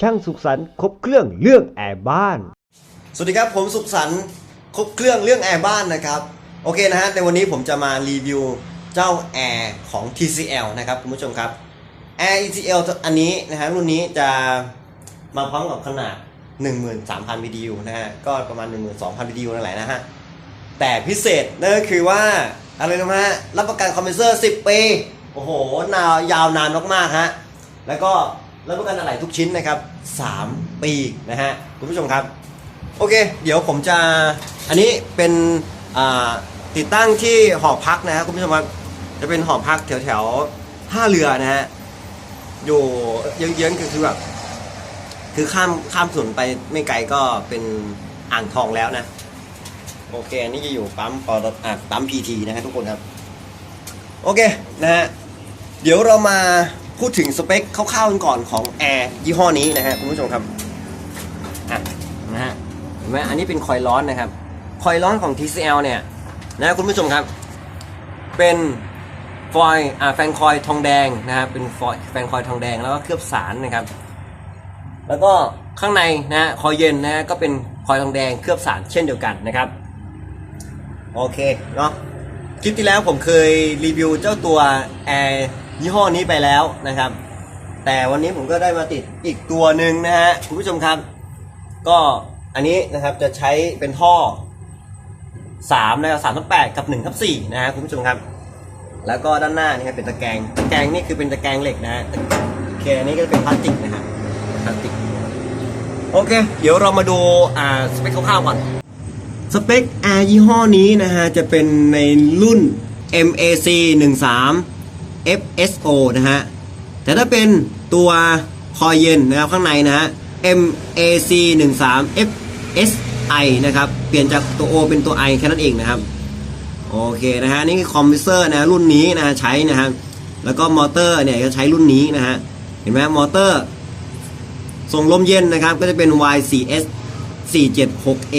ช่างสุขสันต์ครบเครื่องเรื่องแอร์บ้าน สวัสดีครับผมสุขสันต์ครบเครื่องเรื่องแอร์บ้านนะครับโอเคนะฮะในวันนี้ผมจะมารีวิวเจ้าแอร์ของ TCL นะครับคุณผู้ชมครับแอร์ TCL อันนี้นะฮะรุ่นนี้จะมาพร้อมกับขนาด 13,000 BTU นะฮะก็ประมาณ 12,000 BTU นั่นแหละนะฮะแต่พิเศษนั่นก็คือว่าอะไรรู้ไหมฮะรับประกันคอมเพรสเซอร์ 10 ปี โอ้โห นายาวนานมากๆฮะแล้วก็ รับประกันอะไหล่ทุกชิ้นนะครับ 3 ปีนะฮะคุณผู้ชมครับ โอเค เดี๋ยวผมจะอันนี้เป็นติดตั้งที่หอพักนะฮะคุณผู้ชมครับจะเป็นหอพักแถวแถวท่าเรือนะฮะอยู่เยื้องๆคือคือแบบคือข้ามข้ามถนนไปไม่ไกลก็เป็นอ่างทองแล้วนะ โอเค อันนี้จะอยู่ปั๊มปอตอะปั๊มพีทีนะฮะทุกคนครับ โอเคนะฮะเดี๋ยวเรามา พูดถึงสเปคคร่าวๆกันก่อนของแอร์ยี่ห้อนี้นะฮะคุณผู้ชมครับอะนะฮะเห็นไหมอันนี้เป็นคอยล์ร้อนนะครับ คอยล์ร้อนของ TCL เนี่ยนะคุณผู้ชมครับ เป็นฟอย์อ่าแฟนคอยทองแดงนะครับเป็นฟอย์แฟนคอยทองแดงแล้วก็เคลือบสารนะครับ แล้วก็ข้างในนะฮะคอยเย็นนะก็เป็นคอยทองแดงเคลือบสารเช่นเดียวกันนะครับโอเคเนาะคลิปที่แล้วผมเคยรีวิวเจ้าตัวแอร์ ยี่ห้อนี้ไปแล้วนะครับ แต่วันนี้ผมก็ได้มาติดอีกตัวหนึ่งนะฮะคุณผู้ชมครับ ก็อันนี้นะครับจะใช้เป็นท่อ3นะครับ3ทับ8กับ1ทับ4นะฮะคุณผู้ชมครับ แล้วก็ด้านหน้านี่ครับเป็นตะแกรงตะแกรงนี่คือเป็นตะแกรงเหล็กนะฮะโอเคอันนี้ก็เป็นพลาสติกนะฮะพลาสติกโอเค เดี๋ยวเรามาดูอ่าสเปคคร่าวๆก่อนสเปคอร์ยี่ห้อนี้นะฮะจะเป็นในรุ่น MAC 13 FSO นะฮะ แต่ถ้าเป็นตัวคอยเย็นนะครับข้างในนะฮะ MAC 13 FSI นะครับ เปลี่ยนจากตัว O เป็นตัว I แค่นั้นเองนะครับ โอเคนะฮะ นี่คือคอมพิวเซอร์นะรุ่นนี้นะฮะใช้นะฮะแล้วก็มอเตอร์เนี่ยก็ใช้รุ่นนี้นะฮะ เห็นไหมมอเตอร์ ส่งลมเย็นนะครับ ก็จะเป็น Y4S 476A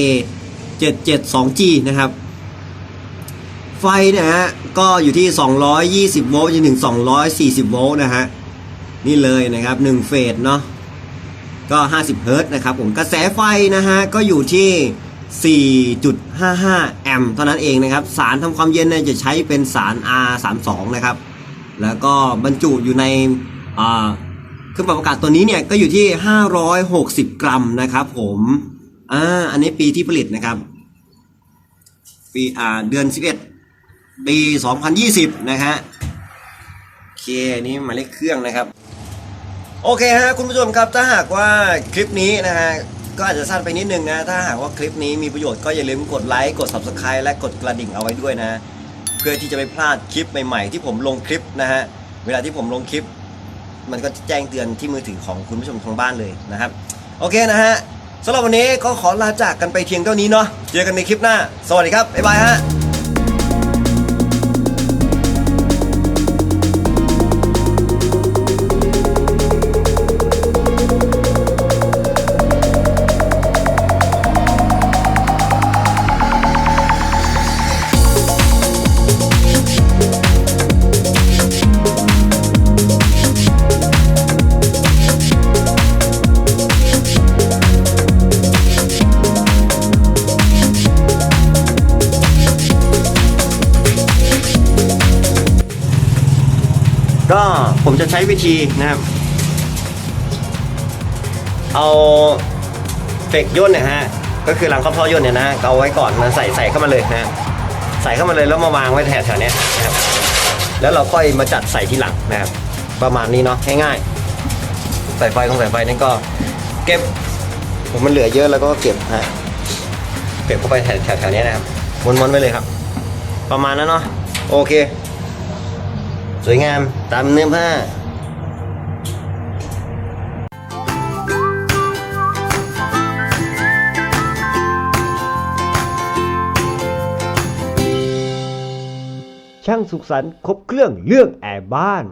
772G นะครับ ไฟนะฮะก็อยู่ที่ 220 โวลต์จนถึง 240 โวลต์นะฮะนี่เลยนะครับ1เฟสเนาะก็ 50 เฮิร์ตนะครับผมกระแสไฟนะฮะก็อยู่ที่ 4.55 แอมป์เท่านั้นเองนะครับ สารทำความเย็นเนี่ยจะใช้เป็นสาร R32 นะครับ แล้วก็บรรจุอยู่ในเครื่องปรับอากาศตัวนี้เนี่ยก็อยู่ที่ 560 กรัมนะครับผมอ่าอันนี้ปีที่ผลิตนะครับปีอ่าเดือน 11 ปี 2020 นะฮะโอเคนนี้หมายเลขเครื่องนะครับ โอเคฮะคุณผู้ชมครับถ้าหากว่าคลิปนี้นะฮะก็อาจจะสั้นไปนิดนึงนะ ถ้าหากว่าคลิปนี้มีประโยชน์ก็อย่าลืมกดไลค์กด Subscribe และกดกระดิ่งเอาไว้ด้วยนะ เพื่อที่จะไม่พลาดคลิปใหม่ๆ ที่ผมลงคลิปนะฮะเวลาที่ผมลงคลิป มันก็จะแจ้งเตือนที่มือถือของคุณผู้ชมทางบ้านเลยนะครับ โอเคนะฮะสำหรับวันนี้ก็ขอลาจากกันไปเพียงเท่านี้เนาะเจอกันในคลิปหน้า สวัสดีครับบ๊ายบายฮะ ก็ผมจะใช้วิธีนะครับ เอาเฟกย่นเนี่ยฮะก็คือรังครอบท่อย่นเนี่ยนะเอาไว้ก่อนมาใส่ใส่เข้ามาเลยนะใส่เข้ามาเลยแล้วมาวางไว้แถวๆเนี้ยนะครับ แล้วเราค่อยมาจัดใส่ทีหลังนะครับ ประมาณนี้เนาะง่ายๆสายไฟของสายไฟนี่ก็ เก็บผมมันเหลือเยอะแล้วก็เก็บฮะเก็บเข้าไปแถวแถวๆเนี้ยนะครับวนๆไว้เลยครับ ประมาณนั้นเนาะโอเค สวยงามตามเนื้อผ้าช่างสุขสันต์ครบเครื่องเรื่องแอร์บ้าน